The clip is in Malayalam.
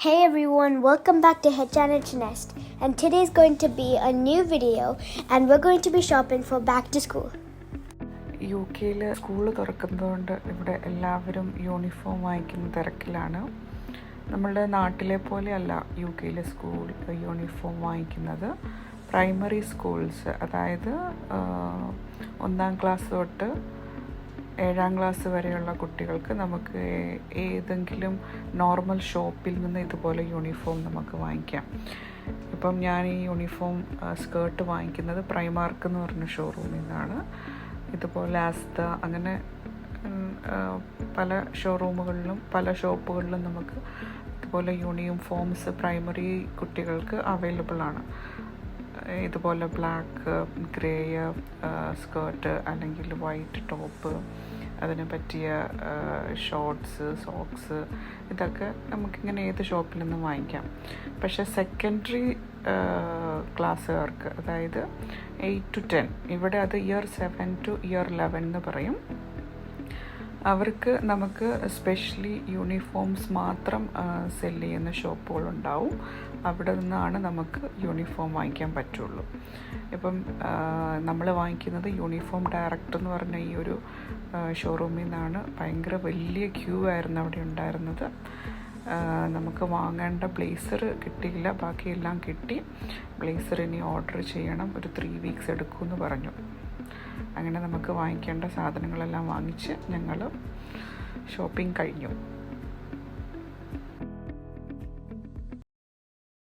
Hey everyone, welcome back to H&H Nest. And today is going to be a new video and we're going to be shopping for back to school. U കെയിൽ സ്കൂൾ തുറക്കുന്നതുകൊണ്ട് ഇവിടെ എല്ലാവരും യൂണിഫോം വാങ്ങിക്കുന്ന തിരക്കിലാണ് നമ്മളുടെ നാട്ടിലെ പോലെയല്ല യു കെയിലെ സ്കൂൾ യൂണിഫോം വാങ്ങിക്കുന്നത് പ്രൈമറി സ്കൂൾസ് അതായത് ഒന്നാം ക്ലാസ് തൊട്ട് ഏഴാം ക്ലാസ് വരെയുള്ള കുട്ടികൾക്ക് നമുക്ക് ഏതെങ്കിലും നോർമൽ ഷോപ്പിൽ നിന്ന് ഇതുപോലെ യൂണിഫോം നമുക്ക് വാങ്ങിക്കാം. ഇപ്പം ഞാൻ ഈ യൂണിഫോം സ്കേർട്ട് വാങ്ങിക്കുന്നത് പ്രൈമാർക്ക് എന്ന് പറഞ്ഞ ഷോറൂമിൽ നിന്നാണ്. ഇതുപോലെ ആസ്ത അങ്ങനെ പല ഷോറൂമുകളിലും പല ഷോപ്പുകളിലും നമുക്ക് ഇതുപോലെ യൂണിഫോംസ് പ്രൈമറി കുട്ടികൾക്ക് അവൈലബിൾ ആണ്. ഇതുപോലെ ബ്ലാക്ക് ഗ്രേ സ്കേർട്ട് അല്ലെങ്കിൽ വൈറ്റ് ടോപ്പ് അതിന് പറ്റിയ ഷോർട്സ് സോക്സ് ഇതൊക്കെ നമുക്കിങ്ങനെ ഏത് ഷോപ്പിൽ നിന്നും വാങ്ങിക്കാം. പക്ഷേ സെക്കൻഡറി ക്ലാസ്സുകാർക്ക് അതായത് എയ്റ്റ് ടു ടെൻ ഇവിടെ അത് year seven to year eleven എന്ന് പറയും. അവർക്ക് നമുക്ക് സ്പെഷ്യലി യൂണിഫോംസ് മാത്രം സെൽ ചെയ്യുന്ന ഷോപ്പുകളുണ്ടാവും അവിടെ നിന്നാണ് നമുക്ക് യൂണിഫോം വാങ്ങിക്കാൻ പറ്റുള്ളൂ. ഇപ്പം നമ്മൾ വാങ്ങിക്കുന്നത് യൂണിഫോം ഡയറക്ടർ എന്ന് പറഞ്ഞ ഈ ഒരു ഷോറൂമിൽ നിന്നാണ് ഭയങ്കര വലിയ ക്യൂ ആയിരുന്നു അവിടെ ഉണ്ടായിരുന്നത്. നമുക്ക് വാങ്ങേണ്ട ബ്ലേസർ കിട്ടിയില്ല. ബാക്കിയെല്ലാം കിട്ടി. ബ്ലേസർ ഇനി ഓർഡർ ചെയ്യണം. ഒരു ത്രീ വീക്സ് എടുക്കുമെന്ന് പറഞ്ഞു. അങ്ങനെ നമുക്ക് വാങ്ങിക്കേണ്ട സാധനങ്ങളെല്ലാം വാങ്ങിച്ച് ഞങ്ങൾ ഷോപ്പിംഗ് കഴിഞ്ഞു.